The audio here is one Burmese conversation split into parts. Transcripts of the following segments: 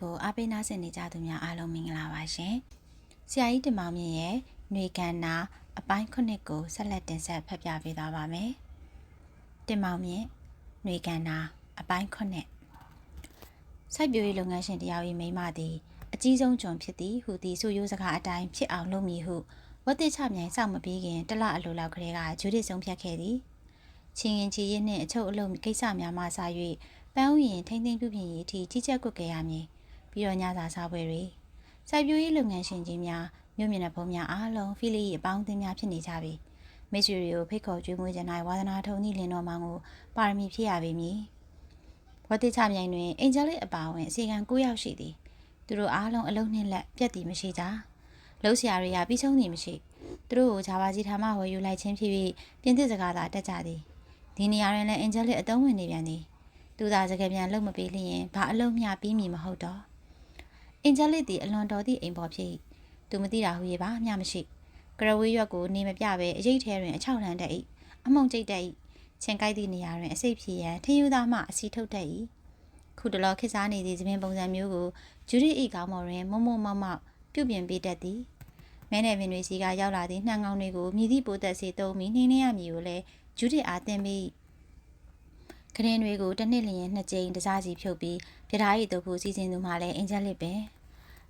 The Hive ကိုအားပေးနားဆင်နေကြသူများအားလုံးမင်္ဂလာပါရှင်။ဆရာကြီးတင်မောင်မြင့်ရဲ့ຫນွေကန်နာအပိုင်းခုနှစ်ကိုဆက်လက်တင်ဆက်ဖတ်ပြပေးသွားပါမယ်။တင်မောင်မြင့်ຫນွေကန်နာအပိုင်းခုနှစ်စိုက်ပျိုးရေးလုပ်ငန်းရှင်တယောက်၏မိန်းမသည်အကြီးဆုံးကျွန်ဖြစ်သည်ဟုသည်ဆိုရိုးစကားအတိုင်းဖြစ်အောင်လုပ်မည်ဟုဝတ်တိချမြိုင်စောင့်မပြီးခင်တစ်လအလိုလောက်ကလေးကဂျူဒစ်ဆုံးဖြတ်ခဲ့သည်။ချင်းရင်ချီရင်နှင့်အချုပ်အလုံးကိစ္စများမှစ၍ပန်းဥယျင်ထိမ့်သိမ့်ပြုပြင်ရေးအထိကြီးကြပ်ကွက်ခဲ့ရမည် ပြီးတော့ညစာစားပွဲတွေစိုက်ပျိုးရေးလုပ်ငန်းရှင်ကြီးများမြို့မြင့်တဲ့ဘုံများအားလုံးဖိလိ၏အပေါင်းအသင်းများဖြစ်နေကြပြီမိတ်ဆွေတွေကိုဖိတ်ခေါ်ကျွေးမွေးကြနိုင်ဝါသနာထုံသည့်လင်းတော်မောင်ကိုပါရမီဖြစ်ရပေမည်ဝတိချမြိုင်တွင်အင်ဂျလိအပါဝင်အစီကံ9ယောက်ရှိသည်သူတို့အားလုံးအလုံးနှင်းလက်ပြက်သည်မရှိကြလှုပ်ရှားတွေကပြီးဆုံးသည်မရှိသူတို့ကိုဂျာဘာကြီးထာမဝယ်ယူလိုက်ခြင်းဖြစ်၍ပြင်သစ်စကားသာတက်ကြသည်ဒီနေရာတွင်လည်းအင်ဂျလိအတုံးဝင်နေပြန်သည်သူသာစကားပြန်လုံမပေးလျင်ဘာအလုံးမျှပြီးမည်မဟုတ်တော့ အင်ဂျလစ်သည်အလွန်တော်သည့်အိမ်ပေါ်ဖြစ်သူမသိတာဟူ၍ပါမျှမရှိကရဝေးရွက်ကိုနေမပြဘဲအရေးထဲတွင်အချောက်လန်းတတ်၏အမုံကျိတ်တတ်၏ချင်းကိုက်သည့်နေရာတွင်အစိတ်ဖြည်ရန်ထင်းယူသားမှအစီထုတ်တတ်၏ခုတလောခေတ်စားနေသည့်သပင်ပုံစံမျိုးကိုဂျူရီ၏ကောင်းမော်တွင်မုံမုံမောက်မောက်ပြုပြင်ပေးတတ်သည်မဲနယ်ပင်တွေစီကရောက်လာသည့်နှံကောင်းတွေကိုမြည်သည့်ပိုးသက်စေသုံးပြီးနှင်းနှင်းရမည်ကိုလည်းဂျူရီအားသင်ပြီး ခရင်တွေကိုတစ်နှစ်လျင်နှစ်ကြိမ်တစားစီဖြုတ်ပြီးပြဓာရီတို့ဖို့စီစဉ်သူမှလည်းအင်ဂျက်လစ်ပဲ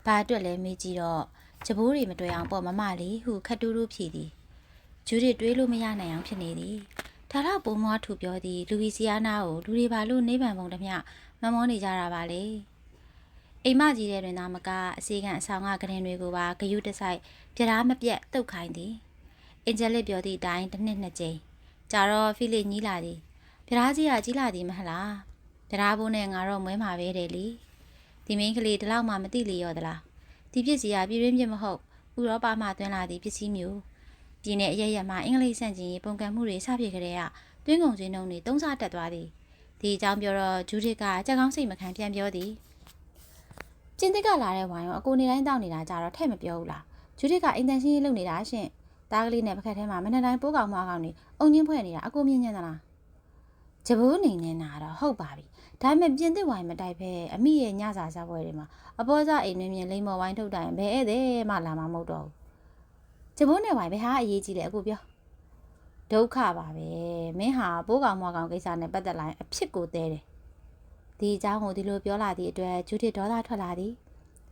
ဘာအတွက်လဲမေးကြည့်တော့ကြဘိုးတွေမတွေ့အောင်ပေါ့မမလေးဟုခတ်တူးတူးဖြည်သည်ဂျူရီတွေးလို့မရနိုင်အောင်ဖြစ်နေသည်ဒါတော့ပုံမွားထူပြောသည်လူဝီစီယာနာကိုလူတွေပါလို့နေဗန်ပုံတမျှမမောနေကြတာပါလေအိမ်မကြီးတဲ့တွင်သာမကအစီကံအဆောင်ကကရင်တွေကိုပါဂယုတဆိုင်ပြဓာမပြတ်တုတ်ခိုင်းသည်အင်ဂျယ်လစ်ပြောသည့်အတိုင်းတစ်နှစ်နှစ်ကြိမ်ကြာတော့ဖိလစ်ညီးလာသည် ပြဓာကြီးကကြီးလာသည်မဟုတ်လားပြဓာဘိုးနဲ့ငါတော့မွဲမှာပဲတယ်လीဒီမင်းကလေးဒီလောက်မှမသိလေရောသလားဒီပစ္စည်းကပြည်ရင်းပြမဟုတ်ဥရောပမှသွင်းလာသည့်ပစ္စည်းမျိုးပြည်내အရရက်မှာအင်္ဂလိပ်ဆန့်ကျင်ရေးပုံကံမှုတွေစဖြစ်ကြတဲ့ကတွင်းကုန်စင်းနှုံတွေတုံးစားတက်သွားသည်ဒီအကြောင်းပြောတော့ဂျူးဒစ်ကကြက်ကောင်းစိတ်မခံပြန်ပြောသည်ကျင်းသစ်ကလာတဲ့ဝိုင်းရောအကိုနေတိုင်းတောက်နေတာကြတော့ထဲ့မပြောဘူးလားဂျူးဒစ်ကအင်တန်ရှင်းရေးလုပ်နေတာရှင့်တားကလေးနဲ့ပကတ်ထဲမှာမနေ့တိုင်းပိုးကောင်မွားကောင်နေအုံချင်းဖွဲ့နေတာအကိုမြင်ညံ့သလား ဂျဘိုးနေနေတာတော့ဟုတ်ပါပြီဒါပေမဲ့ပြင်သစ်ဝိုင်းမတိုက်ဖဲအမိရဲ့ညစာစားပွဲတွေမှာအပေါ်စားအိမ်တွင်မြင်လိမ္မော်ဝိုင်းထုတ်တိုင်းဘယ်ဧည့်သည်မှလာမှာမဟုတ်တော့ဘူးဂျဘိုးနဲ့ဝိုင်းဘယ်ဟာအရေးကြီးလဲအခုပြောဒုက္ခပါပဲမင်းဟာပိုးကောင်မွားကောင်ကိစ္စနဲ့ပတ်သက်လာရင်အဖြစ်ကိုတဲတယ်ဒီအကြောင်းကိုဒီလိုပြောလာသည့်အတွက်ဂျူဒစ်ဒေါသထွက်လာသည်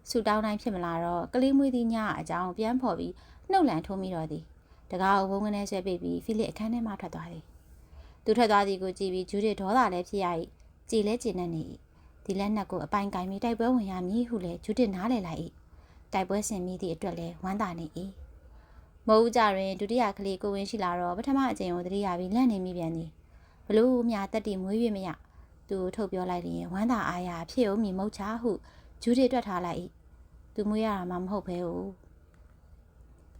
ဆူတောင်းတိုင်းဖြစ်မလာတော့ကလေးမွေးသည့်ညအကြောင်းပြန်ဖော်ပြီးနှုတ်လန်ထိုးမိတော့သည်တကားအုပ်ဘုံကနေဆွဲပိတ်ပြီးဖိလစ်အခန်းထဲမှထွက်သွားသည် သူထွက်သွားသည်ကိုကြည့်ပြီးဂျူဒစ်ဒေါသလည်းဖြစ်ရ၏ကြည်လဲကြည်နေနေ၏ဒီလက်နက်ကိုအပိုင်ကင်ပြီးတိုက်ပွဲဝင်ရမည်ဟုလည်းဂျူဒစ်နားလည်လိုက်၏တိုက်ပွဲဆင်မိသည့်အတွက်လည်းဝမ်းသာနေ၏မဟုတ်ကြတွင်ဒုတိယကလေးကိုဝင်ရှိလာတော့ပထမအကြိမ်ကိုတတိယပြီးလန့်နေမိပြန်သည်ဘလို့မြာတက်တီမွေး၍မရသူထုတ်ပြောလိုက်ရင်ဝမ်းသာအားရဖြစ်အောင်မြင်မုတ်ချဟုဂျူဒစ်တွက်ထားလိုက်၏သူမွေးရတာမှမဟုတ်ဘဲဟု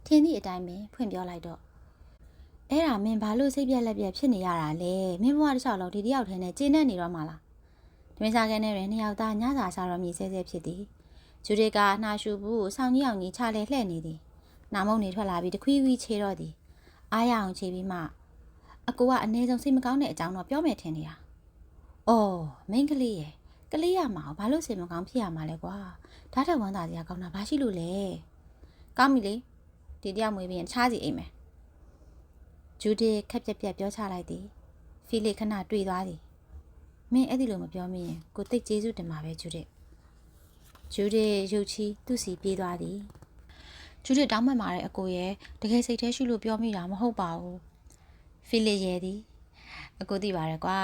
ထင်းသည့်အတိုင်းပင်ဖွင့်ပြောလိုက်တော့ အဲ့ဒါမင်းဘာလို့စိတ်ပြက်လက်ပြက်ဖြစ်နေရတာလဲမင်းဘဝတစ်လျှောက်လုံးဒီတယောက်ထဲနဲ့ကျင်းနေနေတော့မှလားတမင်စားခဲနဲ့တွင်နှစ်ယောက်သားညစာစားတော့မြည်ဆဲဆဲဖြစ်သည်ဂျူဒီကနှာရှူဘူးကိုဆောင်းကြီးအောင်ကြီးချလဲလှဲ့နေသည်နာမုံနေထွက်လာပြီးတခွီးခွီးချေတော့သည်အားရအောင်ချေပြီးမှအကူကအနည်းဆုံးစိတ်မကောင်းတဲ့အကြောင်းတော့ပြောမယ်ထင်နေတာအော်မိန်းကလေးရဲ့ကလေးရမှာဘာလို့စိတ်မကောင်းဖြစ်ရမှာလဲကွာဓာတ်ထဝမ်းသာစရာကောင်းတာဘာရှိလို့လဲကောင်းပြီလေဒီတယောက်မွေးပြီးရင်ခြားစီအိမ်မယ် ဂျူဒစ်ခက်ပြက်ပြက်ပြောချလိုက်သည်ဖီလစ်ခဏတွေးသွားသည်မင်းအဲ့ဒီလိုမပြောမိရင်ကိုတိတ်ကျေးဇူးတင်ပါပဲဂျူဒစ်ဂျူဒစ်ရုပ်ချီးသူ့စီပြေးသွားသည်ဂျူဒစ်တောင်းပန်ပါတဲ့အကိုရဲ့တကယ်စိတ်ထဲရှိလို့ပြောမိတာမဟုတ်ပါဘူးဖီလစ်ရဲ့သည်အကိုသိပါရယ်ကွာ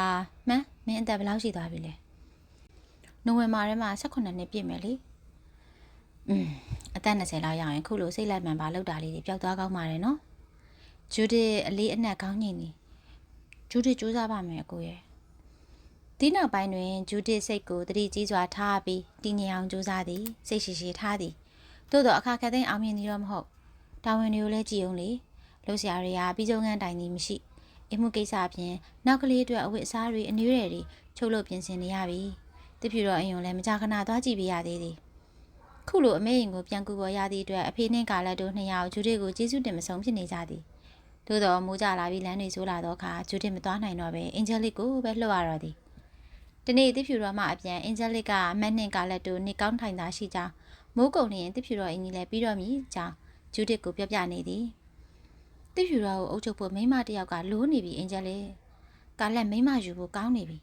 မှန်းမင်းအသက်ဘယ်လောက်ရှိသွားပြီလဲနိုဝင်ဘာထဲမှာ18နှစ်ပြည့်မယ်လေอืมအသက်20လောက်ရအောင်ခုလိုစိတ်လိုက်မှန်ပါလောက်တာလေးတွေပျောက်သွားကောင်းပါတယ်နော် ဂျူဒစ်အလေးအနက်ကောင်းနေနေဂျူဒစ်စူးစမ်းပါမယ်အကိုရဲ့ဒီနောက်ပိုင်းတွင်ဂျူဒစ်စိတ်ကိုတတိကြီးစွာထားပြီးတည်ငြိမ်အောင်စူးစမ်းသည်စိတ်ရှိရှိထားသည်သို့တော့အခါခက်သိမ်းအောင်မြင်နေတော့မဟုတ်တာဝန်တွေကိုလည်းကြည်အောင်လေလှုပ်ရှားတွေကပြီးဆုံးခန်းတိုင်သည်မရှိအမှုကိစ္စအပြင်နောက်ကလေးအတွက်အဝတ်အစားတွေအနည်းရည်တွေချုပ်လို့ပြင်ဆင်နေရပြီတပြူတော့အယုံလည်းမကြခဏသွားကြည့်ပေးရသေးသည်ခုလိုအမေရင်ကိုပြန်ကူပေါ်ရသည့်အတွက်အဖေနှင့်ကာလက်တို့နှစ်ယောက်ဂျူဒစ်ကိုကျေးဇူးတင်မဆုံးဖြစ်နေကြသည် သို့တော်မိုးကြလာပြီးလမ်းတွေဆိုးလာတော့အခါဂျူဒစ်မသွားနိုင်တော့ပဲအင်ဂျယ်လစ်ကိုပဲလှုပ်ရတော့သည်ဒီနေ့တစ်ဖြူတော်မှအပြန်အင်ဂျလစ်ကမက်နှင်ကာလက်တို့နေကောင်းထိုင်သာရှိကြောင်းမိုးကုံလျင်တစ်ဖြူတော်အင်ကြီးလည်းပြီးတော့မည်ကြောင်းဂျူဒစ်ကိုပြောပြနေသည်တစ်ဖြူတော်ကိုအုပ်ချုပ်ဖို့မိန်းမတစ်ယောက်ကလိုးနေပြီအင်ဂျလစ်ကာလက်မိန်းမယူဖို့ကောင်းနေပြီ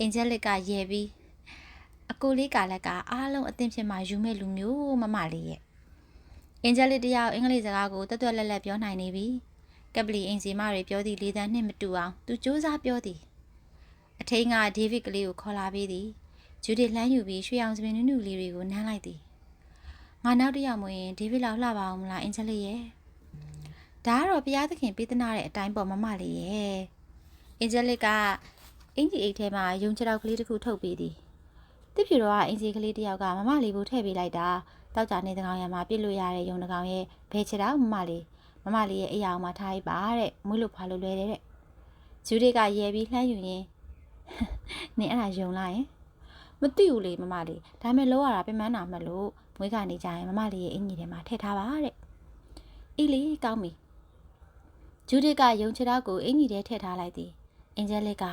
အင်ဂျလစ်ကရဲပြီးအကိုလေးကာလက်ကအားလုံးအသင်ဖြစ်မှယူမဲ့လူမျိုးမမလေးရဲ့အင်ဂျလစ်တယောက်အင်္ဂလိပ်စကားကိုတွတ်တွတ်လက်လက်ပြောနိုင်နေပြီ ကပလီအင်စီမတွေပြောသည့်လေးတန်းနှင့်မတူအောင်သူစူးစမ်းပြောသည်အထိန်ကဒေးဗစ်ကလေးကိုခေါ်လာပြီးသည်ဂျူဒစ်လှမ်းယူပြီးရွှေအောင်စပင်နုနုလေးတွေကိုနမ်းလိုက်သည်ငါနောက်တစ်ယောက်မဝင်ဒေးဗစ်လောက်လှပါအောင်မလားအင်ဂျလိရဲ့ဒါကတော့ဘုရားသခင်ပေးသနာတဲ့အတိုင်းပေါ်မမလေးရဲ့အင်ဂျလစ်ကအင်ဂျီအိတ်ထဲမှာယုံချတောက်ကလေးတစ်ခုထုတ်ပေးသည်တစ်ဖြူတော့ကအင်ဂျီကလေးတစ်ယောက်ကမမလေးကိုထည့်ပေးလိုက်တာတောက်ကြနေတကောင်ရံမှာပြစ်လို့ရတဲ့ယုံတကောင်ရဲ့ဘဲချတောက်မမလေး မမလေးရဲ့အိယာအောင်မှာထားလိုက်ပါတဲ့မွေးလို့ဖွာလို့လွယ်တယ်တဲ့ဂျူဒစ်ကရဲပြီးလှမ်းယူရင်းနင်အဲ့ဒါယုံလားယင်မသိဘူးလေမမလေးဒါမဲ့လောရတာပြင်ပန်းတာမှတ်လို့မွေးကနေကြရင်မမလေးရဲ့အင်ကြီးထဲမှာထည့်ထားပါတဲ့အေးလေကောင်းပြီဂျူဒစ်ကယုံချတော့ကိုအင်ကြီးထဲထည့်ထားလိုက်သည်အင်ဂျလိက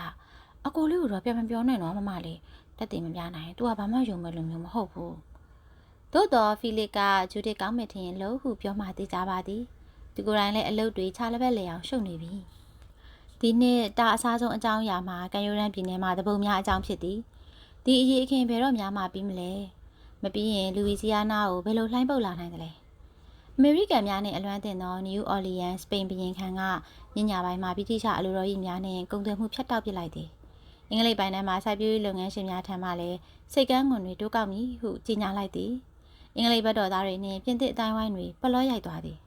အကိုလေးကိုတော့ပြန်မပြောနိုင်တော့မမလေးတက်တင်မပြနိုင်သူကဘာမှယုံမဲ့လူမျိုးမဟုတ်ဘူးသို့တော်ဖီလစ်ကဂျူဒစ်ကောင်းမဲ့ထင်လို့ဟုပြောမှသိကြပါသည် ဒီကိုယ်တိုင်လည်းအလုပ်တွေခြားလက်ဘက်လေအောင်ရှုပ်နေပြီဒီနှစ်တာအစားဆုံးအကြောင်းအရာမှာကန်ယိုရန်ပြည်နယ်မှာတပုံများအကြောင်းဖြစ်သည်ဒီအရေးအခင်းဘယ်တော့များမှပြီးမလဲမပြီးရင်လူဝီစီယာနာကိုဘယ်လိုလှိုင်းပုတ်လာနိုင်သလဲအမေရိကန်များနဲ့အလွမ်းတင်သောနယူးအော်လီယန်စပိန်ဘရင်ခံကညညာပိုင်းမှာပြည်တိချအလိုတော်ကြီးများနဲ့ကုန်သွယ်မှုဖျက်တောက်ပစ်လိုက်သည်အင်္ဂလိပ်ပိုင်းထဲမှာစိုက်ပျိုးရေးလုပ်ငန်းရှင်များထံမှလည်းစိတ်ကန်းငွန်တွေတိုးကောက်မည်ဟုကြေညာလိုက်သည်အင်္ဂလိပ်ဘက်တော်သားတွေနှင့်ပြင်သစ်အတိုင်းဝိုင်းတွေပလောရိုက်သွားသည်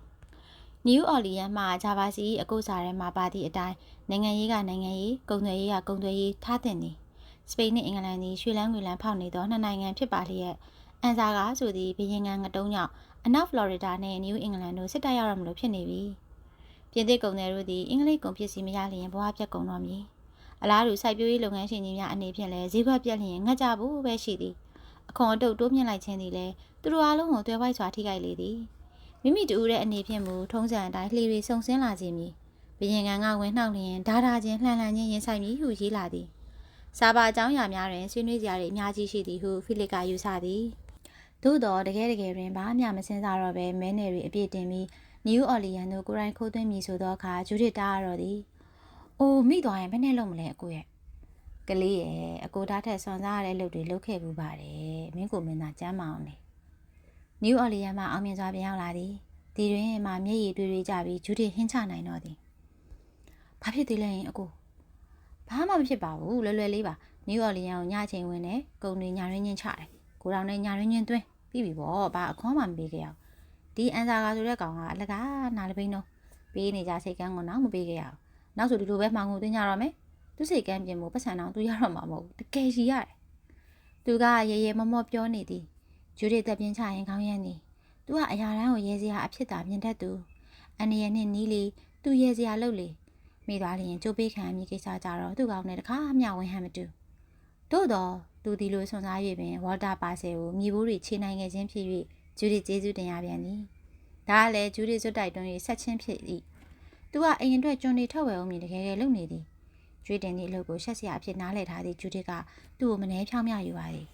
နယူးအော်လီယန်မှဂျာဗာစီအကုတ်စာထဲမှာပါသည့်အတိုင်းနိုင်ငံရေးကနိုင်ငံရေးကုန်သွယ်ရေးကကုန်သွယ်ရေးထားတင်သည်စပိန်နှင့်အင်္ဂလန်သည်ရွှေလန်းငွေလန်းဖောက်နေသောနှစ်နိုင်ငံဖြစ်ပါလျက်အန်ဇာကဆိုသည့်ဘရင်ငံငတုံးကြောင့်အနောက်ဖလော်ရီဒါနှင့်နယူးအင်္ဂလန်တို့စစ်တပ်ရောက်ရမလို့ဖြစ်နေပြီပြင်သစ်ကုန်သည်တို့သည်အင်္ဂလိပ်ကုန်ပစ္စည်းမရလျင်ဘဝပြတ်ကုန်တော့မည်အလားတူစိုက်ပျိုးရေးလုပ်ငန်းရှင်ကြီးများအနေဖြင့်လည်းဈေးကွက်ပြတ်လျင်ငတ်ကြဖို့ပဲရှိသည်အခွန်အတုပ်တိုးမြင့်လိုက်ခြင်းသည်လည်းသူတို့အားလုံးကိုတွဲဝိုက်စွာထိခိုက်လေသည် မိမိတူတဲ့အနေဖြင့်မူထုံးစံအတိုင်းလှေတွေစုံစင်းလာခြင်းမည်ဘရင်ကန်ကဝင်နှောက်လျင်ဓာတာချင်းလှန်လှန်ချင်းရင်ဆိုင်မည်ဟုရေးလာသည်စာပါအကြောင်းအရာများတွင်ဆွေးနွေးကြရတဲ့အများကြီးရှိသည်ဟုဖိလစ်ကယူဆသည်သို့တော့တကယ်တကယ်တွင်ဘာမှမစင်စားတော့ပဲမဲနယ်တွေအပြည့်တင်ပြီးနယူးအော်လီယန်တို့ကိုရိုင်းခိုးသွင်းမိဆိုသောအခါဂျူဒစ်တားရတော့သည်အိုးမိသွားရင်ဘယ်နဲ့လုပ်မလဲအကိုရဲ့ကလေးရဲ့အကိုသားထက်စွန်စားရတဲ့လုပ်တွေလုပ်ခဲ့ဘူးပါတယ်မင်းကိုမင်းသားကျမ်းမအောင်နေ နယူးအော်လီယန်မှာအောင်မြင်စွာပြန်ရောက်လာသည်ဒီတွင်မှမျက်ရည်တွေးတွေကြပြီးဂျူဒစ်ဟင်းချနိုင်တော့သည်ဘာဖြစ်သေးလဲရင်အကိုဘာမှမဖြစ်ပါဘူးလွယ်လွယ်လေးပါနယူးအော်လီယန်ကိုညချိန်ဝင်တယ်ကုံတွေညာရင်းချင်းချတယ်ကိုတောင်နဲ့ညာရင်းချင်းသွင်းပြီးပြီပေါ့ဘာအခွန်မှမပေးခဲ့ရအောင်ဒီအန်စာကဆိုတဲ့ကောင်ကအလကားနာလပိန်းတော့ပေးနေကြစိတ်ကန်းကိုတော့မပေးခဲ့ရအောင်နောက်ဆိုဒီလိုပဲမှောင်ကုန်သွင်းကြတော့မယ်သူစိတ်ကန်းပြင်မှုပတ်စံအောင်သူရတော့မှာမဟုတ်ဘူးတကယ်ရှိရတယ်သူကရေရေမမော့ပြောနေသည် ဂျူဒစ်တက်ပြင်းချရင်ခေါင်းရမ်းသည်သူကအရာတန်းကိုရဲစရာအဖြစ်သာမြင်တတ်သူအန်နီယနဲ့နီးလီသူရဲစရာလုပ်လေမိသွားလျင်ကြိုးပေးခံမိကိစ္စကြတော့သူ့ကောင်းနဲ့တခါမျှဝင်ဟန်မတူသို့တော့သူဒီလိုဆွန်စား၍ပင်ဝါတာပါဆယ်ကိုမြေဘိုးတွေခြေနိုင်ခဲ့ခြင်းဖြစ်၍ဂျူဒီကျေးဇူးတင်ရပြန်သည်ဒါကလည်းဂျူဒီစွတ်တိုက်တွန်း၍ဆက်ချင်းဖြစ်၏သူကအိမ်အတွက်ကျွန်းတွေထုတ်ဝယ်အောင်မြင်တကယ်ကယ်လုပ်နေသည်ကျွေးတင်သည့်အလုပ်ကိုရှက်စရာအဖြစ်နားလည်ထားသည့်ဂျူဒီကသူ့ကိုမနှဲဖြောင်းမြယူပါသည်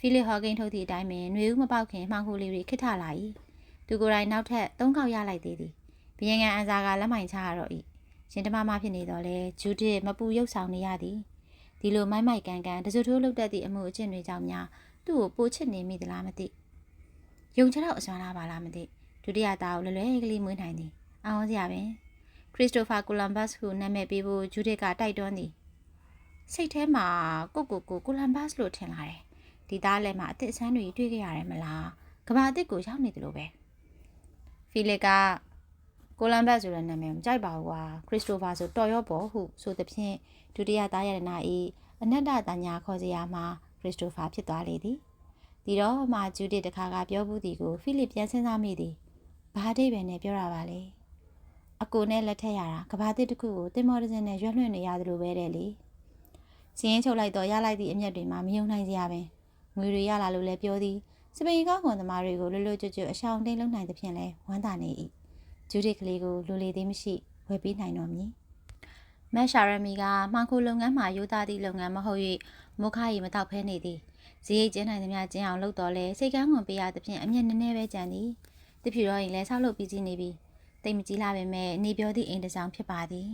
ဖီလစ်ဟော်ဂိန်ထုတ်သည့်အတိုင်းပင်ຫນွေဦးမပေါက်ခင်မှောင်ခိုလေးတွေခစ်ထလာ၏သူကိုယ်တိုင်နောက်ထပ်၃ခေါက်ရလိုက်သေးသည်ဘယင်ကန်အန်စာကလက်မိုင်ချရတော့၏ရှင်တမမဖြစ်နေတော့လဲဂျူဒစ်မပူရုပ်ဆောင်နေရသည်ဒီလိုမိုက်မိုက်ကန်ကန်တစွထိုးလုတ်တတ်သည့်အမှုအကျင့်တွေကြောင့်များသူ့ကိုပိုချစ်နေမိသလားမသိယုံချတော့အစွမ်းလားပါလားမသိဒုတိယသားကိုလွယ်လွယ်ကလေးမွေးနိုင်သည်အောင်စရာပင်ခရစ်စတိုဖာကိုလမ်ဘတ်ဟုနာမည်ပေးဖို့ဂျူဒစ်ကတိုက်တွန်းသည်စိတ်ထဲမှာကိုကိုကိုကိုလမ်ဘတ်လို့ထင်လာတယ် ဒီသားလည်းမှအသက်အဆန်းတွေတွေ့ခဲ့ရတယ်မလားကဘာအစ်ကိုရောက်နေတယ်လို့ပဲဖီလစ်ကကိုလမ်ဘတ်ဆိုတဲ့နာမည်မကြိုက်ပါဘူးကွာခရစ်စတိုဖာဆိုတော်ရော့ပေါ်ဟုဆိုသဖြင့်ဒုတိယသားရတနာ၏အနတ္တတညာခေါ်စရာမှာခရစ်စတိုဖာဖြစ်သွားလေသည်ဒီတော့မှဂျူဒစ်တခါကပြောဘူးသည်ကိုဖိလစ်ပြန်စဉ်းစားမိသည်ဘာအဓိပ္ပာယ်နဲ့ပြောတာပါလဲအကိုနဲ့လက်ထက်ရတာကဘာတစ်တစ်ခုကိုတင်မော်ဒဇင်နဲ့ရွက်လွှင့်နေရတယ်လို့ပဲတဲ့လေစင်းရင်ချုပ်လိုက်တော့ရလိုက်သည့်အမျက်တွေမှာမယုံနိုင်စရာပင် ငွေတွေရလာလို့လည်းပြောသည်စပိန်ကောက်ခွန်သမားတွေကိုလွတ်လွတ်ကျွတ်ကျွတ်အရှောင်တင်းလုံနိုင်သဖြင့်လဲဝမ်းသာနေ၏ဂျူဒစ်ကလေးကိုလူလေသေးမရှိဝယ်ပေးနိုင်တော်မည်မက်ရှာရမီကမှောင်ခိုလုပ်ငန်းမှာယူသားသည့်လုပ်ငန်းမဟုတ်၍မုခရီမတောက်ဖဲနေသည်ဈေးရိတ်ကျင်းနိုင်သမျှကျင်းအောင်လုပ်တော်လဲစိတ်ကန်းဝင်ပေးရသဖြင့်အမျက်နည်းနည်းပဲကြံသည်တဖြူတော့ရင်လဲဆောက်လုပ်ပြီးစီးနေပြီတိတ်မကြီးလာပေမဲ့နေပြောသည့်အိမ်တစ်ဆောင်ဖြစ်ပါသည်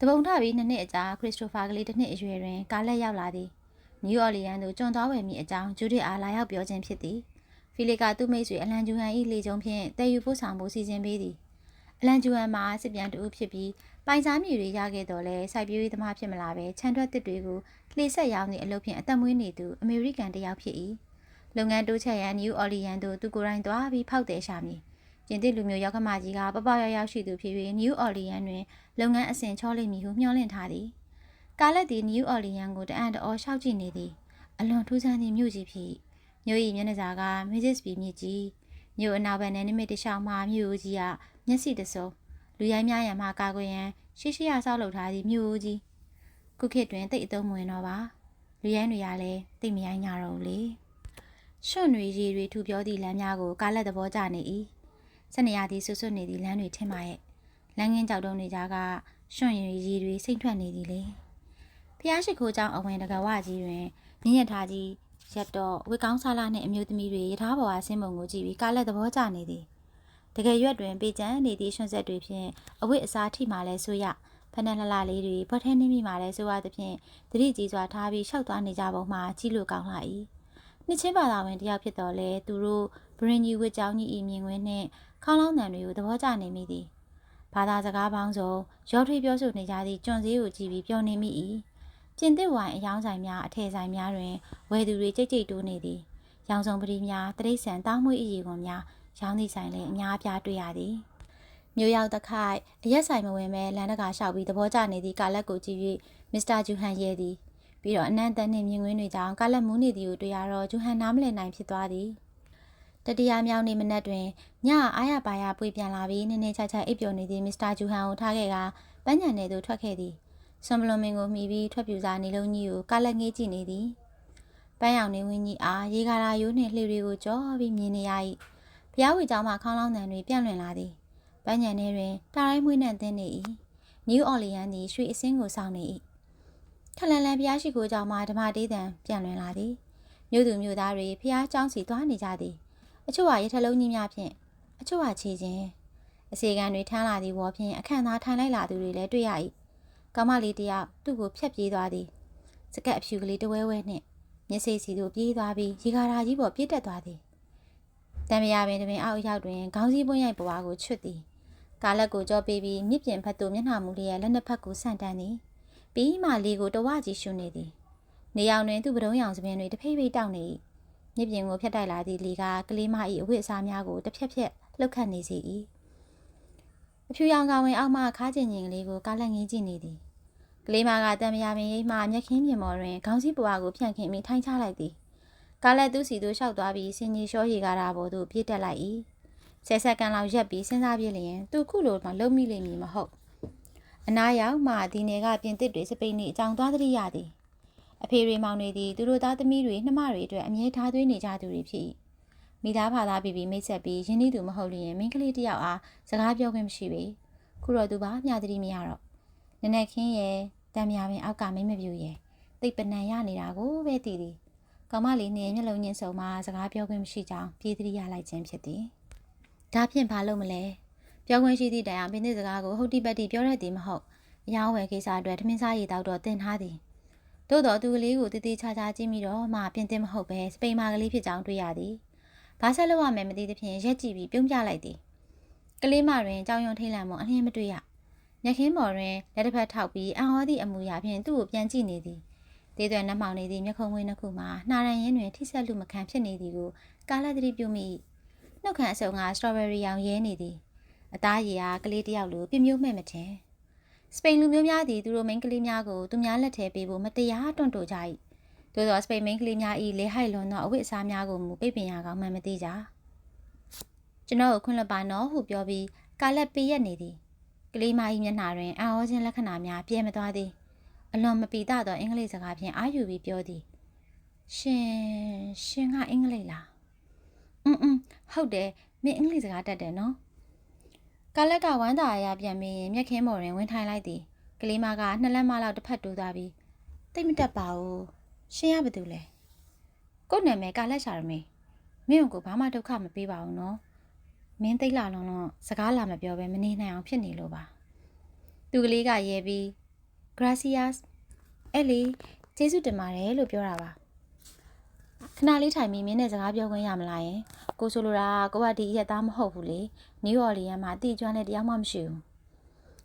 တပုံထပြီးနှစ်နှစ်အကြာခရစ်စတိုဖာကလေးတစ်နှစ်အရွယ်တွင်ကားလက်ရောက်လာသည် နယူးအော်လီယန်သို့ကျွံသွားဝယ်မိအကြောင်းဂျူဒစ်အားလာရောက်ပြောခြင်းဖြစ်သည်ဖီလီကသူ့မိတ်ဆွေအလန်ဂျူဟန်၏လေကျုံဖြင့်တည်ယူပို့ဆောင်ဖို့စီစဉ်ပေးသည်အလန်ဂျူဟန်မှာစစ်ပြန်တူဖြစ်ပြီးပိုင်စားမြေတွေရခဲ့တော့လဲစိုက်ပျိုးရေးသမားဖြစ်မလာပဲခြံထွက်တစ်တွေကိုလှေဆက်ရောင်းနေအလုပ်ဖြင့်အသက်မွေးနေသူအမေရိကန်တယောက်ဖြစ်၏လုပ်ငန်းတိုးချက်ရန်နယူးအော်လီယန်သို့သူကိုယ်တိုင်သွားပြီးဖောက်တယ်ရှာမည်ကျင်တစ်လူမျိုးရောက်ကမကြီးကပပရောက်ရောက်ရှိသူဖြစ်၍နယူးအော်လီယန်တွင်လုပ်ငန်းအစဉ်ချောလိမ့်မည်ဟုမျှော်လင့်ထားသည် ကာလက်သည်နယူးအော်လီယန်ကိုတအံ့တော်ရှောက်ကြည့်နေသည်အလွန်ထူးဆန်းသည့်မြို့ကြီးဖြစ်မြို့၏မျက်နှာစာကမစ်စစ်ဘီမြစ်ကြီးမြို့အနောက်ဘက်နယ်နိမိတ်တခြားမှမြို့ကြီးကမျက်စိတစုံလူရိုင်းများရန်မှကာကွယ်ရန်ရှေ့ရှေ့ရဆောက်လုပ်ထားသည့်မြို့ကြီးခုခေတ်တွင်တိတ်အသုံးမဝင်တော့ပါလူရိုင်းတွေကလည်းတိတ်မရိုင်းကြတော့ဘူးလေရွှွန့်တွေရေတွေထူပြောသည့်လမ်းများကိုကားလက်သဘောကျနေ၏စနေရသည်ဆွဆွနေသည့်လမ်းတွေထင်ပါရဲ့လမ်းငင်းကြောက်တုံးနေကြကရွှွန့်ရည်ရေတွေစိတ်ထွက်နေသည်လေ ဖျားရှိခိုးကြောင်အဝင်တကဝကြီးတွင်မြင့်ရထားကြီးရက်တော့ဝေကောင်းဆာလာနှင့်အမျိုးသမီးတွေရထားပေါ်အားဆင်းပုံကိုကြည့်ပြီးကားလက်သဘောကျနေသည်တကယ်ရွက်တွင်ပေကျန်းနေသည့်ရွှွန့်ဆက်တွေဖြင့်အဝိအစားထိမှလဲဆိုရဖနက်လှလှလေးတွေဖွက်ထဲနှင်းမိမှလဲဆိုရသဖြင့်တတိကြီးစွာထားပြီးရှောက်သွားနေကြပုံမှာကြည့်လို့ကောင်းလာ၏နှစ်ချင်းဘာသာဝင်တယောက်ဖြစ်တော်လဲသူတို့ဘရင်ကြီးဝစ်ကြောင်းကြီးဤမြင်ကွင်းနှင့်ခေါင်းလောင်းတန်တွေကိုသဘောကျနေမိသည်ဘာသာစကားပေါင်းစုံရောထွေးပြောဆိုနေကြသည့်ကျွံစည်းကိုကြည့်ပြီးပျော်နေမိ၏ ကျင်သစ်ဝိုင်အယောင်းဆိုင်များအထည်ဆိုင်များတွင်ဝယ်သူတွေကြိတ်ကြိတ်တိုးနေသည်ရောင်စုံပတိများတရိษံတောင်းမွေးအီကွန်များရောင်းသည့်ဆိုင်လည်းအများအပြားတွေ့ရသည်မြို့ရောက်တခိုက်အရက်ဆိုင်မဝင်မဲလန်တကာလျှောက်ပြီးသဘောကျနေသည့်ကာလက်ကိုကြည့်၍မစ္စတာဂျူဟန်ရဲသည်ပြီးတော့အနန္တနှင့်မြင်ကွင်းတွေကြောင့်ကာလက်မူးနေသည်ကိုတွေ့ရတော့ဂျူဟန်နားမလည်နိုင်ဖြစ်သွားသည်တတိယမြောက်နေ့မနက်တွင်ညအားရပါရပွေပြန်လာပြီးနင်းနေချာချာအိပ်ပျော်နေသည့်မစ္စတာဂျူဟန်ကိုထားခဲ့ကပန်းညံနယ်သို့ထွက်ခဲ့သည် ဆွမ်ဘလွန်မင်ကိုမှီပြီးထွက်ပြူစားနေလုံးကြီးကိုကာလက်ငေးကြည့်နေသည်ပန်းရောင်နေဝင်းကြီးအားရေကာရာရိုးနှင့်လှေတွေကိုကြောပြီးမြင်နေရ၏ဘုရားဝေကျောင်းမှခေါင်းလောင်းတန်တွေပြန့်လွင်လာသည်ပန်းညံထဲတွင်တာရိုင်းမွေးနှံသင်းနေ၏နယူးအော်လီယန်သည်ရွှေအစင်းကိုစောင့်နေ၏ထလန်လန်ဘုရားရှိခိုးကျောင်းမှဓမ္မတေးတံပြန့်လွင်လာသည်မြို့သူမြို့သားတွေဘုရားကျောင်းစီသွားနေကြသည်အချို့ဟာရထလုံးကြီးများဖြင့်အချို့ဟာခြေချင်းအစီကံတွေထမ်းလာသည်ဝေါ်ဖြင့်အခန့်သားထိုင်လိုက်လာသူတွေလည်းတွေ့ရ၏ ကောင်မလေးတယောက်သူ့ကိုဖြတ်ပြေးသွားသည်စကက်အဖြူကလေးတဝဲဝဲနှင့်မျက်စိစီသို့ပြေးသွားပြီးရေကာရာကြီးပေါ်ပြေးတက်သွားသည်တံမယာပင်တပင်အောက်ရောက်တွင်ခေါင်းစည်းပွင့်ရိုက်ပွားကိုချွတ်သည်ကာလက်ကိုကြောပေးပြီးမြစ်ပြင်ဖက်သို့မျက်နှာမူလျက်လက်နှစ်ဖက်ကိုဆန့်တန်းသည်ပြီးမှလေကိုတဝကြီးရှုနေသည်နေရောင်တွင်သူ့ပဒုံးရောင်စပင်တွေတဖိဖိတောက်နေ၏မြစ်ပြင်ကိုဖျက်တိုက်လာသည့်လေကကလေးမ၏အဝိအစားများကိုတစ်ဖြက်ဖြက်လှုပ်ခတ်နေစေ၏အဖြူရောင်ကောင်ဝင်အောက်မှခါကျင်ကျင်ကလေးကိုကာလက်ငင်းကြည့်နေသည် ကလေးမကတံမယာပင်ရိပ်မှမျက်ခင်းပြင်ပေါ်တွင်ခေါင်းစည်းပွားကိုဖြန့်ခင်းပြီးထိုင်ချလိုက်သည်ကာလက်သူ့စီသို့လျှောက်သွားပြီးစင်ကြီးလျှောရီကားတာပေါ်သို့ပြေးတက်လိုက်၏ဆယ်ဆက်ကန်လောက်ရက်ပြီးစဉ်းစားပြလျင်သူခုလိုမှလုံးမိလိမ့်မည်မဟုတ်အနာရောက်မှဒီနယ်ကပြင်သစ်တွေစပိန်နေအကြောင်းသွားသတိရသည်အဖေတွေမောင်တွေသည်သူတို့သားသမီးတွေနှမတွေအတွက်အမြဲထားသွင်းနေကြသူတွေဖြစ်၏မိသားဖာသားပြီးပြီးမိတ်ဆက်ပြီးရင်းနှီးသူမဟုတ်လျင်မိန်းကလေးတယောက်အားစကားပြောခွင့်မရှိပေခုတော့သူပါမြသတိမရတော့နနက်ခင်းရဲ့ တံမြာပင်အောက်ကမင်းမပြူရဲ့တိတ်ပနံရနေတာကိုပဲတည်သည်ကောင်မလေးနဲ့မျက်လုံးညင်းစုံမှစကားပြောခွင့်မရှိကြောင်းပြေးသတိရလိုက်ခြင်းဖြစ်သည်ဒါဖြင့်ဘာလို့မလဲပြောခွင့်ရှိသည့်တိုင်အောင်ပင်သစ်စကားကိုဟုတ်တိပတ်တိပြောရသည်မဟုတ်အယောင်းဝယ်ကိစ္စအတွက်ထမင်းစားရည်တောက်တော့တင်ထားသည်သို့တော်သူကလေးကိုတည်တည်ချာချာကြည့်မိတော့မှပြင်သစ်မဟုတ်ပဲစပိန်မာကလေးဖြစ်ကြောင်းတွေ့ရသည်ဘာဆက်လို့ရမယ်မသိသဖြင့်ရက်ကြည့်ပြီးပြုံးပြလိုက်သည်ကလေးမတွင်ကြောင်ရုံထိတ်လန့်မှုအလင်းမတွေ့ရ ညခင်းပေါ်တွင်လက်တစ်ဖက်ထောက်ပြီးအံ့ဩသည့်အမူအရာဖြင့်သူ့ကိုပြန်ကြည့်နေသည်ဒေးသွဲနှမောင်နေသည့်မျက်ခုံးဝင်းတစ်ခုမှာနှာရန်ရင်းတွင်ထိဆက်လူမခံဖြစ်နေသည်ကိုကာလသတိပြုမိနှုတ်ခမ်းအစုံကစတော်ဘယ်ရီရောင်ရဲနေသည်အသားရည်အားကလေးတယောက်လိုပြမျိုးမဲ့မထင်စပိန်လူမျိုးများသည်သူတို့မိန်းကလေးများကိုသူများလက်ထဲပေးဖို့မတရားတွန့်တိုကြ၏သို့သောစပိန်မိန်းကလေးများ၏လေဟိုက်လွန်သောအဝတ်အစားများကိုမူပိတ်ပင်ရကောင်းမှမသိကြကျွန်တော်ကိုခွင့်လွှတ်ပါနော်ဟုပြောပြီးကာလက်ပေးရက်နေသည် ကလေးမ၏မျက်နှာတွင်အံ့ဩခြင်းလက္ခဏာများပြဲမသွားသည်အလွန်မပီတသောအင်္ဂလိပ်စကားဖြင့်အာယူပြီးပြောသည်ရှင်ရှင်ကအင်္ဂလိပ်လားအင်းအင်းဟုတ်တယ်မင်းအင်္ဂလိပ်စကားတတ်တယ်နော်ကာလက်ကဝမ်းသာအရာပြန်ပြီးရင်မျက်ခင်းပေါ်တွင်ဝင်ထိုင်လိုက်သည်ကလေးမကနှစ်လက်မလောက်တစ်ဖက်တိုးသွားပြီးတိတ်မတက်ပါဘူးရှင်ရဘာတူလဲကို့နာမည်ကာလက်ရှာရမေမင်းကိုဘာမှဒုက္ခမပေးပါဘူးနော် မင်းသိတ်လာလုံးလုံးစကားလာမပြောဘဲမနေနိုင်အောင်ဖြစ်နေလို့ပါသူကလေးကရဲပြီး gracias အဲ့လေကျေးဇူးတင်ပါတယ်လို့ပြောတာပါခဏလေးထိုင်ပြီးမင်းနဲ့စကားပြောခွင့်ရမလားယင်ကိုဆိုလိုတာကိုကဒီရက်သားမဟုတ်ဘူးလေနယူးအော်လီယန်မှာအတိအကျွမ်းနဲ့တရားမှမရှိဘူး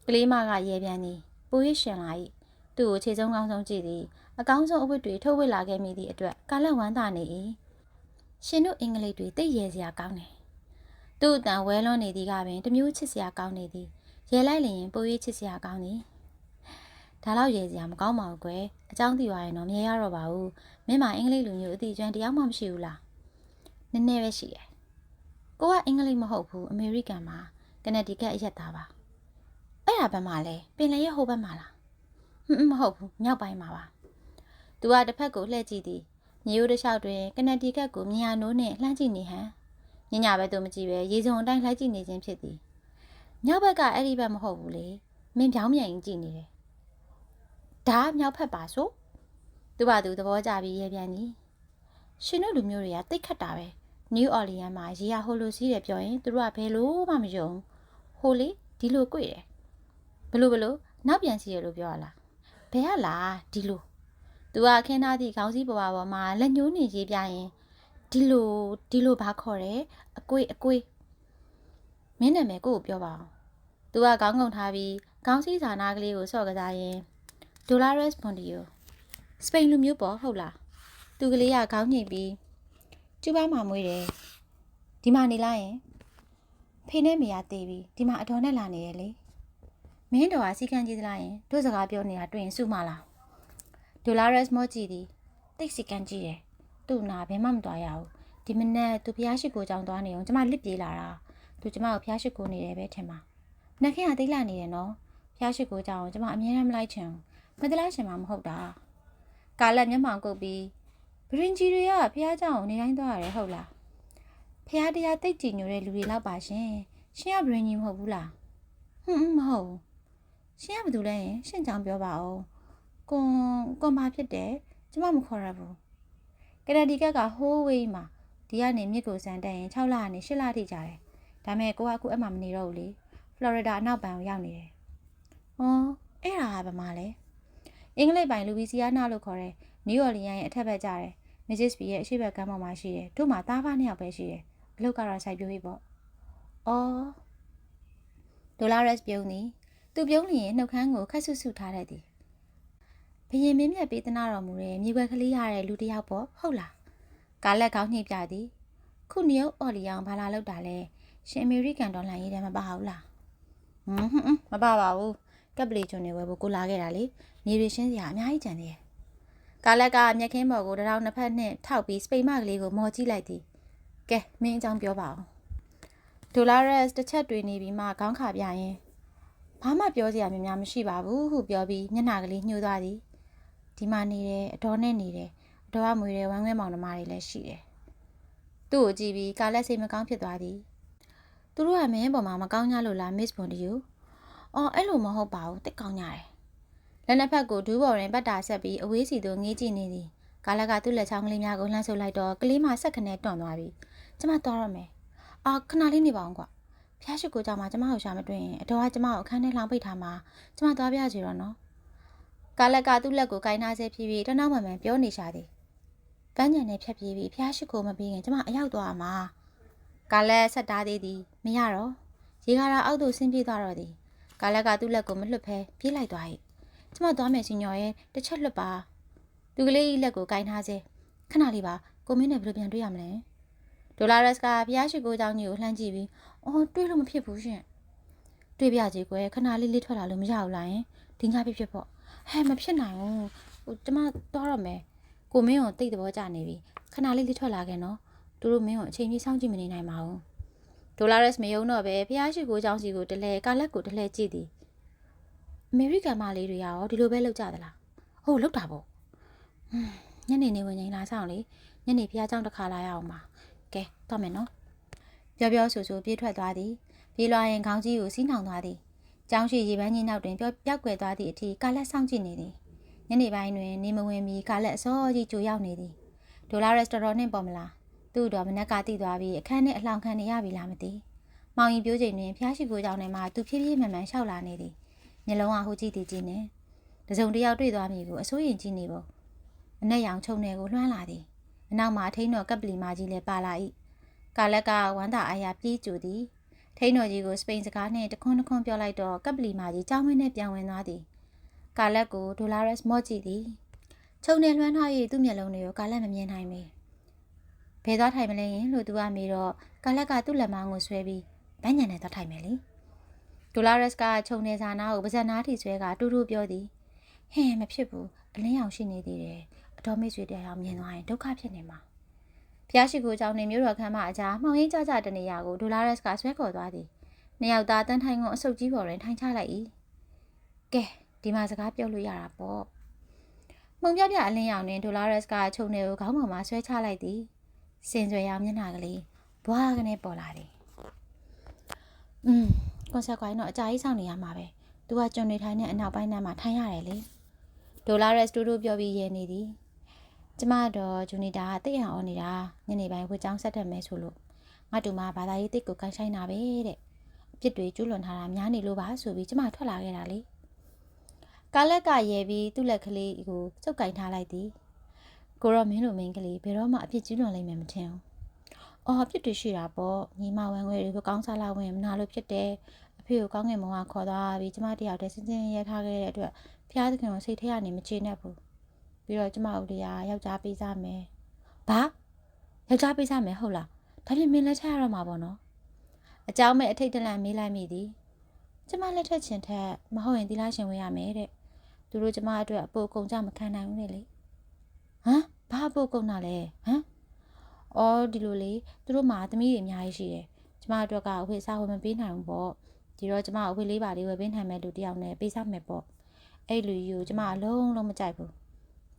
ကလေးမကရဲပြန်သည်ပိုရရှင်လာ၏သူ့ကိုခြေစုံကောင်းဆုံးကြည့်သည်အကောင်းဆုံးအဝတ်တွေထုတ်ဝတ်လာခဲ့မိသည့်အတွက်ကာလက်ဝမ်းသာနေ၏ရှင်တို့အင်္ဂလိပ်တွေသိရဲစရာကောင်းတယ် သူ့အတန်ဝဲလွန်နေသည်ကပင်တမျိုးချစ်စရာကောင်းနေသည်ရဲလိုက်လျင်ပိုရချစ်စရာကောင်းသည်ဒါတော့ရဲစရာမကောင်းပါဘူးကွယ်အကြောင်းသိပါရင်တော့မရရတော့ပါဘူးမင်းမအင်္ဂလိပ်လူမျိုးအတိအကျွမ်းတရားမှမရှိဘူးလားနည်းနည်းပဲရှိတယ်ကိုကအင်္ဂလိပ်မဟုတ်ဘူးအမေရိကန်မှာကနေဒီကတ်အရက်သားပါအဲ့ဒါဘက်မှာလဲပင်လယ်ရဲ့ဟိုဘက်မှာလားဟွန်းမဟုတ်ဘူးမြောက်ပိုင်းမှာပါသူကတစ်ဖက်ကိုလှည့်ကြည့်သည်မြေရိုးတစ်လျှောက်တွင်ကနေဒီကတ်ကိုမြင်ရနိုးနှင့်လှမ်းကြည့်နေဟန် ညညာပဲသူမကြည့်ပဲရေစုံအတိုင်းလှည့်ကြည့်နေခြင်းဖြစ်သည်မြောက်ဘက်ကအဲ့ဒီဘက်မဟုတ်ဘူးလေမင်းပြောင်းပြန်ရင်ကြည့်နေတယ်ဒါကမြောက်ဘက်ပါဆိုသူကသူသဘောကျပြီးရေပြန်သည်ရှင်တို့လူမျိုးတွေကတိတ်ခတ်တာပဲနယူးအော်လီယန်မှာရေရဟိုလိုစီးတယ်ပြောရင်သူတို့ကဘယ်လို့မှမယုံဟိုလေဒီလိုကြွေတယ်ဘလို့ဘလို့နောက်ပြန်စီရလို့ပြောရလားဘယ်ကလားဒီလိုသူကခင်းသားသည့်ခေါင်းစည်းပေါ်ပေါ်မှာလက်ညှိုးနေရေးပြရင် ဒီလိုဒီလိုဘာခေါ်တယ်အကွေးအကွေးမင်းနာမည်ကိုကိုပြောပါအောင်သူကခေါင်းငုံထားပြီးခေါင်းစည်းစာနာကလေးကိုဆော့ကစားရင်ဒိုလာရက်စ်ပွန်ဒီယိုစပိန်လူမျိုးပေါ့ဟုတ်လားသူကလေးကခေါင်းညိတ်ပြီးကျူပါမှာမွေးတယ်ဒီမှာနေလိုက်ရင်ဖေနဲ့မေရတေးပြီးဒီမှာအတော်နဲ့လာနေရလေမင်းတော်ကစီကံကြီးသလားယင်တို့စကားပြောနေတာတွေ့ရင်စုမလားဒိုလာရက်စ်မော့ကြည့်သည်တိတ်စီကံကြီးတယ် သူ့နာဘယ်မှမသွားရဘူးဒီမနေ့သူဖျားရှိကိုကြောင်သွားနေအောင်ကျမလစ်ပြေးလာတာသူကျမကိုဖျားရှိကိုနေတယ်ပဲထင်ပါနှက်ခင်ကတိတ်လာနေတယ်နော်ဖျားရှိကိုကြောင်ကျမအမြဲတမ်းမလိုက်ချင်ဘူးမတလိုက်ချင်မှမဟုတ်တာကာလက်မျက်မှောင်ကုတ်ပြီးဗရင်ကြီးတွေကဖျားကြောင်နေတိုင်းသွားရတယ်ဟုတ်လားဖျားတရားတိတ်ကြည်ညိုတဲ့လူတွေလောက်ပါရှင်ရှင်ကဗရင်ကြီးမဟုတ်ဘူးလားဟွန်းမဟုတ်ဘူးရှင်ကဘာလုပ်လဲရှင်ကြောင်ပြောပါဦးကွန်ကွန်ပါဖြစ်တယ်ကျမမခေါ်ရဘူး ကရဒီကက်ကဟိုးဝေးမှာဒီကနေမြစ်ကိုစမ်းတက်ရင်6လကနေ8လထိကြာတယ်ဒါမဲ့ကိုကအခုအဲ့မှာမနေတော့ဘူးလေဖလော်ရီဒါအနောက်ပံကိုရောက်နေတယ်ဟောအဲ့ဒါကဘာမှလဲအင်္ဂလိပ်ပိုင်လူဗီစီယာနာလို့ခေါ်တဲ့နယူးအော်လီယန်ရဲ့အထက်ဘက်ကျတယ်မစ္စစ်ဘီရဲ့အရှိဘက်ကမ်းပေါ်မှာရှိတယ်တို့မှာသားဖားနှစ်ယောက်ပဲရှိတယ်အလုပ်ကတော့စိုက်ပျိုးရေးပေါ့အော်ဒေါ်လာရက်စ်ပြုံးသည်သူပြုံးလျင်နှုတ်ခမ်းကိုခတ်ဆွဆွထားတဲ့သည် ဘယင်မင်းမြတ်ပေးသနာတော်မူတဲ့မြေခွဲကလေးရတဲ့လူတစ်ယောက်ပေါ့ဟုတ်လားကာလက်ကောင်းညှိပြသည်ခုနျုပ်အော်လီယောင်ဘာလာလောက်တာလဲရှင်အမေရိကန်ဒေါ်လာရေးတယ်မပါဘူးလားဟွန်းဟွန်းမပါပါဘူးကပ်ပလီကျွန်းနေဝဲဖို့ကိုလာခဲ့တာလေမြေရရှင်းစရာအများကြီးကြံသေးတယ်ကာလက်ကမျက်ခင်းပေါ်ကိုတရောင်နှစ်ဖက်နဲ့ထောက်ပြီးစပိန်မကလေးကိုမော်ကြည့်လိုက်သည်ကဲမင်းအကြောင်းပြောပါအောင်ဒိုလာရက်စ်တစ်ချက်တွေနေပြီးမှခေါင်းခါပြရင်ဘာမှပြောစရာများများမရှိပါဘူးဟုပြောပြီးမျက်နှာကလေးညှိုးသွားသည် ဒီမှာနေတယ်အတော်နဲ့နေတယ်အတော်ကမွေတယ်ဝမ်းခွဲမောင်နှမတွေလည်းရှိတယ်သူ့ကိုကြည့်ပြီးကာလက်စိတ်မကောင်းဖြစ်သွားသည်သူတို့ကမင်းပေါ်မှာမကောင်းကြလို့လားမစ်ဘွန်ဒီယိုအော်အဲ့လိုမဟုတ်ပါဘူးတိတ်ကောင်းကြတယ်လက်နှစ်ဖက်ကိုဒူးပေါ်တွင်ပတ်တာဆက်ပြီးအဝေးစီသို့ငေးကြည့်နေသည်ကာလကသူ့လက်ချောင်းကလေးများကိုလှမ်းဆုပ်လိုက်တော့ကလေးမဆက်ခနဲ့တွန့်သွားပြီကျမသွားရမယ်အာခဏလေးနေပါအောင်ကွာဖျားရှိကိုကြောင့်မှကျမကိုရှာမတွေ့ရင်အတော်ကကျမကိုအခန်းထဲလောင်ပိတ်ထားမှာကျမသွားပြစီတော့နော် ကာလကသူ့လက်ကိုကိုင်းနာဆဲဖြည်းဖြည်းတနောက်မှမှန်ပြောနေရှာသည်ကမ်းညံနဲ့ဖြတ်ပြေးပြီးဖျားရှိကိုမပြီးရင်ကျမအရောက်သွားမှာကာလက်ဆက်တားသေးသည်မရတော့ရေကားရာအောက်သို့ဆင်းပြေးသွားတော့သည်ကာလကသူ့လက်ကိုမလွတ်ဖဲပြေးလိုက်သွား၏ကျမသွားမယ်ရှင်ညော်ရဲ့တစ်ချက်လွတ်ပါသူကလေးကြီးလက်ကိုကင်ထားစေခဏလေးပါကိုမင်းနဲ့ဘယ်လိုပြန်တွေ့ရမလဲဒေါ်လာရက်စ်ကဖျားရှိကိုเจ้าကြီးကိုလှမ်းကြည့်ပြီးအော်တွေးလို့မဖြစ်ဘူးရှင်တွေးပြကြည့်ကွယ်ခဏလေးလေးထွက်လာလို့မရဘူးလားယင်ဒီညဖြစ်ဖြစ်ပေါ့ ဟဲ့မဖြစ်နိုင်ဘူးဟိုကျမသွားရမယ်ကိုမင်းကိုတိတ်သဘောကျနေပြီခဏလေးလေးထွက်လာခဲ့နော်သူတို့မင်းကိုအချိန်ကြီးစောင့်ကြည့်မနေနိုင်ပါဘူးဒေါ်လာရက်စ်မယုံတော့ပဲဖျားရှိကိုเจ้าစီကိုတလဲကာလက်ကိုတလဲကြည့်သည်အမေရိကန်မလေးတွေရောဒီလိုပဲလုပ်ကြသလားဟုတ်လုပ်တာပေါ့ညနေနေဝင်ငိန်လာဆောင်လေညနေဖះเจ้าတစ်ခါလာရအောင်ပါကဲတော့မယ်နော်ပြောပြောဆိုဆိုပြေးထွက်သွားသည်ပြေးလွှားရင်ခေါင်းကြီးကိုစီးနှောင်သွားသည် ။ ကျောင်းရှိရေပန်းကြီးနောက်တွင်ပြောပြောက်ကွယ်သွားသည့်အထိကာလက်ဆောင်ကြည့်နေသည်။ညနေပိုင်းတွင်နေမဝင်မီကာလက်အစောကြီးကြိုရောက်နေသည်။ဒိုလာရက်စတော်တော်နှင့်ပေါ်မလား။သူ့တော်မနက်ကတိသွားပြီးအခန်းနှင့်အလောင်ခံနေရပြီလားမသိ။မောင်ရင်ပြိုးချိန်တွင်ဖျားရှိကိုကြောင့်လည်းမှသူဖြည်းဖြည်းမှန်မှန်လျှောက်လာနေသည်။မျက်လုံးကဟိုကြည့်တည်ကြည့်နေ။တစုံတစ်ယောက်တွေ့သွားမည်ကိုအစိုးရင်ကြည့်နေပုံ။အနက်ရောင်ချုံနယ်ကိုလွှမ်းလာသည်။အနောက်မှာအထိန်တော်ကပ်ပလီမာကြီးလည်းပါလာ၏။ကာလက်ကဝမ်းသာအားရပြေးကြိုသည်။ ထိန်တော်ကြီးကိုစပိန်စကားနှင့်တခွန်းတခွန်းပြောလိုက်တော့ကပ်ပလီမာကြီးကြောင်းဝင်းနဲ့ပြန်ဝင်သွားသည်။ကာလက်ကိုဒိုလာရက်စ်မော့ကြည့်သည်။ချုံနယ်လွှမ်းထား၍သူ့မျက်လုံးတွေကိုကာလက်မမြင်နိုင်ပေ။ဘယ်သွားထိုင်မလဲယင်လို့သူကမေးတော့ကာလက်ကသူ့လက်မောင်းကိုဆွဲပြီးဗန်းညံနဲ့သွားထိုင်မယ်လေ။ဒိုလာရက်စ်ကချုံနယ်စာနာကိုပါဇက်နားထိဆွဲကတူတူပြောသည်။ဟဲ့မဖြစ်ဘူးအလင်းရောင်ရှိနေသေးတယ်။အတော်မိတ်ဆွေတရားအောင်မြင်သွားရင်ဒုက္ခဖြစ်နေမှာ။ ဖျားရှိကိုကြောင့်နေမျိုးတော်ခမ်းမအကြားမှောင်ရင်းကြကြတနေရာကိုဒိုလာရက်စ်ကဆွဲခေါ်သွားသည်။နှစ်ယောက်သားတန်းထိုင်ကုန်အဆုပ်ကြီးပေါ်တွင်ထိုင်ချလိုက်၏။ကဲဒီမှာစကားပြောလို့ရတာပေါ့။မှုံပြပြအလင်းရောင်တွင်ဒိုလာရက်စ်ကချုံနေကိုခေါင်းပေါ်မှာဆွဲချလိုက်သည်။စင်ကြွယ်ရောင်မျက်နှာကလေးဘွားကနေပေါ်လာသည်။อืมကွန်ဆာကွိုင်းတော့အကြာကြီးစောင့်နေရမှာပဲ။ तू ကကျွန်နေထိုင်တဲ့အနောက်ပိုင်းနားမှာထိုင်ရတယ်လေ။ဒိုလာရက်စ်တူတူပြောပြီးရဲနေသည်။ ကျမတော့ဂျူနီတာကတိတ်အောင်နေတာညနေပိုင်းဝေချောင်းဆက်တက်မယ်ဆိုလို့ငါတူမဘာသာရေးတိတ်ကိုကန်ဆိုင်တာပဲတဲ့အပြစ်တွေကျူးလွန်ထားတာများနေလို့ပါဆိုပြီးကျမထွက်လာခဲ့တာလေကားလက်ကရဲပြီးသူ့လက်ကလေးကိုစုပ်ကင်ထားလိုက်သည်ကိုရောမင်းလိုမင်းကလေးဘယ်တော့မှအပြစ်ကျူးလွန်လိမ့်မယ်မထင်ဘူးအော်အပြစ်တွေရှိတာပေါ့ညီမဝမ်းခွဲတွေကိုကောင်းစားလာဝင်မနာလို့ဖြစ်တယ်အဖေကိုကောင်းငင်မောင်ကခေါ်သွားပြီးကျမတယောက်တည်းစင်စင်ရဲထားခဲ့တဲ့အတွက်ဖျားသခင်ကိုစိတ်ထဲကနေမချေနဲ့ဘူး ပြီးတော့ကျမဦးလေးကယောက်ျားပေးစားမယ်ဘာယောက်ျားပေးစားမယ်ဟုတ်လားဒါပြင်မင်းလက်ထက်ရတော့မှာပေါ့နော်အเจ้าမဲ့အထိတ်တလန့်မေးလိုက်မိသည်ကျမလက်ထက်ချင်ထက်မဟုတ်ရင်သီလရှင်ဝင်ရမယ်တဲ့သူတို့ကျမအတွက်အပိုကုန်ကြမခံနိုင်ဘူးလေဟမ်ဘာအပိုကုန်တာလဲဟမ်အော်ဒီလိုလေသူတို့မှာသမီးတွေအများကြီးရှိတယ်ကျမအတွက်ကအဝတ်အစားဝယ်မပေးနိုင်ဘူးပေါ့ဒီတော့ကျမအဝတ်လေးပါလေးဝယ်ပေးနိုင်မဲ့လူတယောက်နဲ့ပေးစားမယ်ပေါ့အဲ့လူကြီးကိုကျမအလုံးလုံးမကြိုက်ဘူး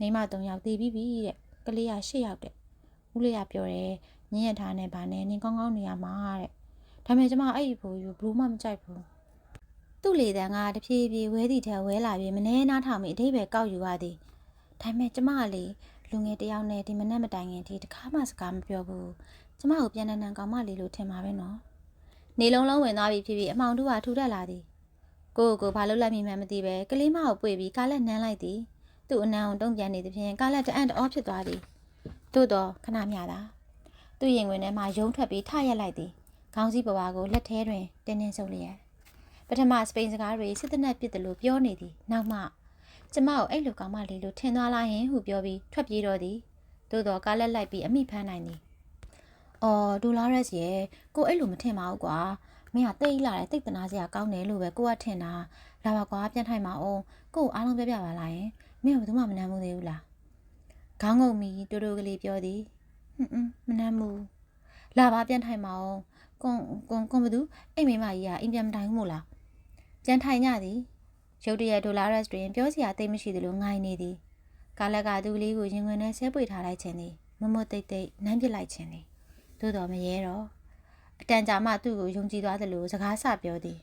မိမ၃ယောက်တည်ပြီးပြီတဲ့ကလေးက၈ယောက်တဲ့ဦးလေးကပြောတယ်ညင်ရထားနဲ့ဗာနဲ့နင်ကောင်းကောင်းနေရမှာတဲ့ဒါပေမဲ့ကျမအဲ့ဒီဘိုးကြီးဘလို့မှမကြိုက်ဘူးသူ့လေတန်းကတဖြည်းဖြည်းဝဲသည့်ထဲဝဲလာပြီးမနှဲနားထောင်ပြီးအထိပ္ပယ်ကောက်ယူရသည်ဒါပေမဲ့ကျမကလေလူငယ်တယောက်နဲ့ဒီမနက်မတိုင်ခင်ဒီတခါမှစကားမပြောဘူးကျမကိုပြန်နန်းနန်းကောင်းမလေးလို့ထင်ပါပဲနော်နေလုံးလုံးဝင်သွားပြီဖြစ်ဖြစ်အမောင်တို့ကထူထက်လာသည်ကိုကိုဘာလို့လက်မိမှန်းမသိပဲကလေးမကိုပွေပြီးကားလက်နမ်းလိုက်သည် သူ့အနံကိုတုံ့ပြန်နေသဖြင့်ကားလက်တအံ့တအောဖြစ်သွားသည်သို့တော့ခဏမျှသာသူ့ရင်ဝင်ထဲမှာယုံထွက်ပြီးထရက်လိုက်သည်ခေါင်းစည်းပွားကိုလက်ထဲတွင်တင်းတင်းဆုပ်လျက်ပထမစပိန်စကားတွေစစ်တနက်ပြစ်တယ်လို့ပြောနေသည်နောက်မှကျမကိုအဲ့လိုကောင်မလေးလို့ထင်သွားလားဟင်ဟုပြောပြီးထွက်ပြေးတော့သည်သို့တော့ကားလက်လိုက်ပြီးအမိဖမ်းနိုင်သည်အော်ဒိုလာရက်စ်ရဲ့ကိုအဲ့လိုမထင်ပါဘူးကွာမင်းကတိတ်လာတယ်တိတ်တနာစရာကောင်းတယ်လို့ပဲကိုကထင်တာလာပါကွာပြန်ထိုင်ပါအောင်ကို့အားလုံးပြပြပါလားယင် မင်းကဘယ်သူမှမနှမ်းဘူးသေးဘူးလားခေါင်းငုံမီတူတူကလေးပြောသည်ဟွန်းဟွန်းမနှမ်းဘူးလာပါပြန်ထိုင်ပါအောင်ကွန်ကွန်ကွန်ဘသူအိမ်မိမကြီးကအိမ်ပြန်မထိုင်ဘူးမို့လားပြန်ထိုင်ကြသည်ရုတ်တရက်ဒိုလာရက်စ်တွင်ပြောစရာတိတ်မရှိသလိုငိုင်းနေသည်ကာလကသူကလေးကိုရင်ခွင်ထဲဆဲပွေထားလိုက်ခြင်းသည်မမတိတ်တိတ်နမ်းပစ်လိုက်ခြင်းသည်သို့တော်မရဲတော့အတန်ကြာမှသူ့ကိုယုံကြည်သွားသလိုစကားဆပြောသည်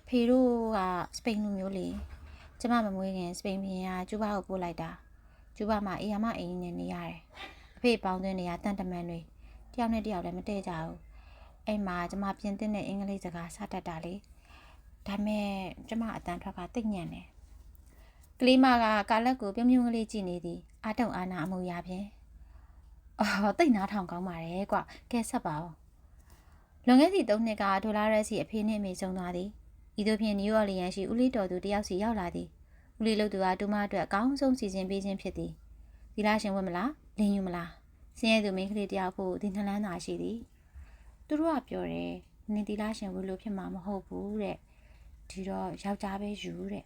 အဖေတို့ကစပိန်လူမျိုးလေ ကျမမမွေးခင်စပိန်ပြည်ကကျူးဘာကိုပို့လိုက်တာကျူးဘာမှာအေယာမအိမ်နဲ့နေရတယ်အဖေပေါင်းသွင်းနေရတန်တမန်တွေတယောက်နဲ့တယောက်လည်းမတည့်ကြဘူးအဲ့မှာကျမပြင်သစ်နဲ့အင်္ဂလိပ်စကားစတတ်တာလေဒါမဲ့ကျမအတန်ထွက်ကတိတ်ညံ့တယ်ကလေးမကကာလက်ကိုပြုံးပြုံးကလေးကြည့်နေသည်အာတုံအာနာအမှုရာဖြင့်အော်တိတ်နားထောင်ကောင်းပါတယ်ကွကဲဆက်ပါဦးလွန်ခဲ့သည့်၃နှစ်ကဒေါ်လာရက်စီအဖေနှင့်အမေဆုံးသွားသည် ဤသို့ဖြင့်နယူးအော်လီယန်ရှိဦးလေးတော်သူတယောက်စီရောက်လာသည်ဦးလေးလို့သူကတူမအတွက်အကောင်းဆုံးစီစဉ်ပေးခြင်းဖြစ်သည်ဒီလားရှင်ဝတ်မလားလင်းယူမလားဆင်းရဲသူမိန်းကလေးတယောက်ဖို့ဒီနှလန်းသာရှိသည်သူတို့ကပြောတယ်နင်ဒီလားရှင်ဝတ်လို့ဖြစ်မှာမဟုတ်ဘူးတဲ့ဒီတော့ယောက်ျားပဲယူတဲ့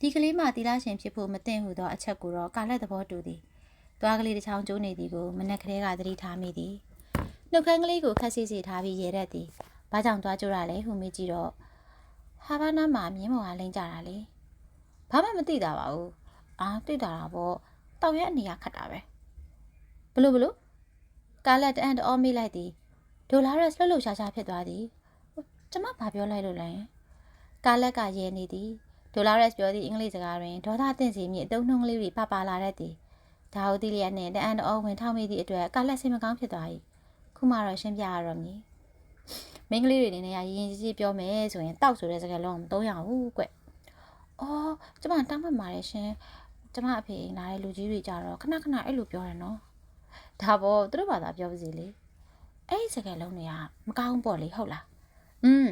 ဒီကလေးမှတီလာရှင်ဖြစ်ဖို့မသင့်ဟုသောအချက်ကိုတော့ကာလက်သဘောတူသည်။သွားကလေးတစ်ချောင်းကျိုးနေသည်ကိုမနက်ကလေးကသတိထားမိသည်။နှုတ်ခမ်းကလေးကိုခက်စီစီထားပြီးရေရက်သည်။ ဘာကြောင့်သွားကြရလဲဟုမေးကြည့်တော့ဟာဘာနာမှာမြင်းမော်ကလိမ့်ကြတာလေ။ဘာမှမသိတာပါဘူး။အာသိတာတာပေါ့။တောက်ရက်အနေရခတ်တာပဲ။ဘလို့ဘလို့ကာလက်တအန်တအောမေးလိုက်သည်။ဒိုလာရက်လှုပ်လှုပ်ရှားရှားဖြစ်သွားသည်။ကျမဘာပြောလိုက်လို့လဲကာလက်ကရဲနေသည်ဒိုလာရက်ပြောသည့်အင်္ဂလိပ်စကားတွင်ဒေါသအသင့်စီမြင့်အတုံးနှုံးကလေးတွေပပလာတတ်သည်ဒါဟုတ်သည်လျက်နှင့်တအန်တော်ဝင်ထောက်မိသည့်အတွက်ကာလက်စိတ်မကောင်းဖြစ်သွား၏ခုမှတော့ရှင်းပြရတော့မည် မင်းကလေးတွေနေနေရရင်ကြီးကြီးပြောမယ်ဆိုရင်တောက်ဆိုတဲ့စကားလုံးမသုံးရဘူးကွ။အော်ကျမတောင်းပန်ပါတယ်ရှင်။ကျမအဖေအိမ်လာတဲ့လူကြီးတွေကြတော့ခဏခဏအဲ့လိုပြောတယ်နော်။ဒါပေါ့သူတို့ဘာသာပြောပါစီလေ။အဲ့ဒီစကားလုံးတွေကမကောင်းပေါ့လေဟုတ်လား။อืม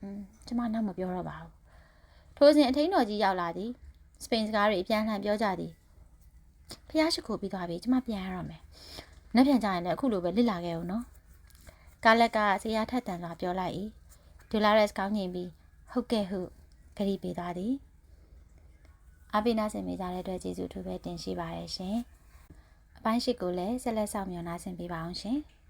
อืมကျမနောက်မပြောတော့ပါဘူး။ထိုစဉ်အထင်းတော်ကြီးရောက်လာသည်။စပိန်စကားတွေအပြန်လှန်ပြောကြသည်။ဖះရှိခိုးပြီးသွားပြီကျမပြန်ရတော့မယ်။နောက်ပြန်ကြရင်လည်းအခုလိုပဲလစ်လာခဲ့အောင်နော်။ ကာလက်ကဆေးရထက်တန်စွာပြောလိုက်၏။ဒူလာရက်စ်ကောင်းငင်ပြီးဟုတ်ကဲ့ဟုဂရီပေးသွားသည်။အပိနာစင်မိကြတဲ့အတွက်ကျေးဇူးထူးပဲတင်ရှိပါရရှင်။အပိုင်းရှိကိုလည်းဆက်လက်ဆောင်မျှော်နှားဆင်ပေးပါအောင်ရှင်။